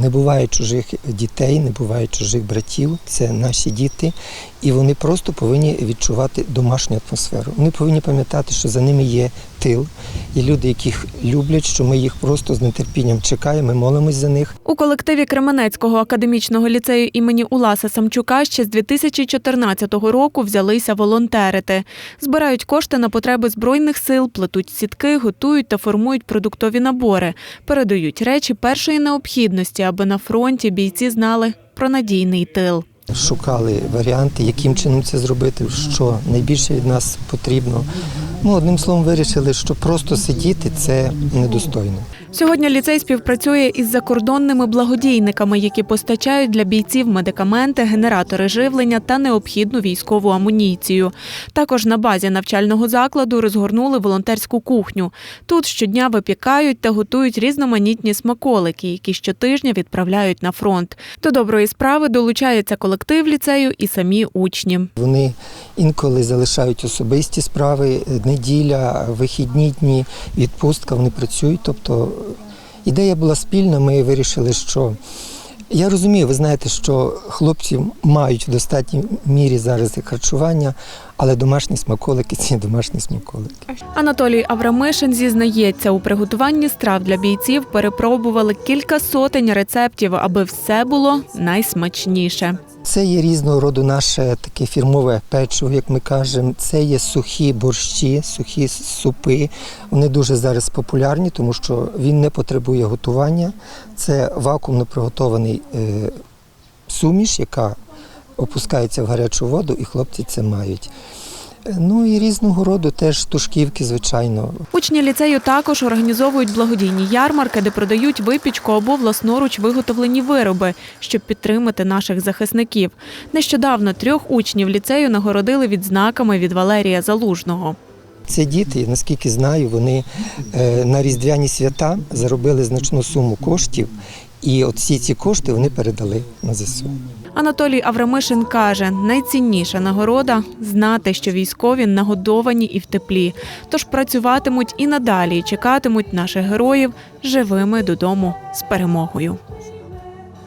Не буває чужих дітей, не буває чужих братів. Це наші діти, і вони просто повинні відчувати домашню атмосферу. Вони повинні пам'ятати, що за ними є тил, і люди, яких люблять, що ми їх просто з нетерпінням чекаємо, ми молимось за них. У колективі Кременецького академічного ліцею імені Уласа Самчука ще з 2014 року взялися волонтерити. Збирають кошти на потреби збройних сил, плетуть сітки, готують та формують продуктові набори, передають речі першої необхідності, аби на фронті бійці знали про надійний тил. Шукали варіанти, яким чином це зробити, що найбільше від нас потрібно. Ну, одним словом, вирішили, що просто сидіти це недостойно. Сьогодні ліцей співпрацює із закордонними благодійниками, які постачають для бійців медикаменти, генератори живлення та необхідну військову амуніцію. Також на базі навчального закладу розгорнули волонтерську кухню. Тут щодня випікають та готують різноманітні смаколики, які щотижня відправляють на фронт. До доброї справи долучається колектив ліцею і самі учні. Вони інколи залишають особисті справи, неділя, вихідні дні, відпустка, вони працюють. Тобто ідея була спільна, ми вирішили, що я розумію, ви знаєте, що хлопці мають в достатній мірі зараз і харчування, але домашні смаколики це домашні смаколики. Анатолій Аврамишин зізнається, у приготуванні страв для бійців перепробували кілька сотень рецептів, аби все було найсмачніше. Це є різного роду наше таке фірмове печиво, як ми кажемо. Це є сухі борщі, сухі супи. Вони дуже зараз популярні, тому що він не потребує готування. Це вакуумно приготований е, суміш, яка опускається в гарячу воду, і хлопці це мають. Ну і різного роду теж тушківки, звичайно. Учні ліцею також організовують благодійні ярмарки, де продають випічку або власноруч виготовлені вироби, щоб підтримати наших захисників. Нещодавно трьох учнів ліцею нагородили відзнаками від Валерія Залужного. Це діти, наскільки знаю, вони е, на різдвяні свята заробили значну суму коштів, і от всі ці кошти вони передали на ЗСУ. Анатолій Аврамишин каже, найцінніша нагорода знати, що військові нагодовані і в теплі, тож працюватимуть і надалі чекатимуть наших героїв живими додому з перемогою.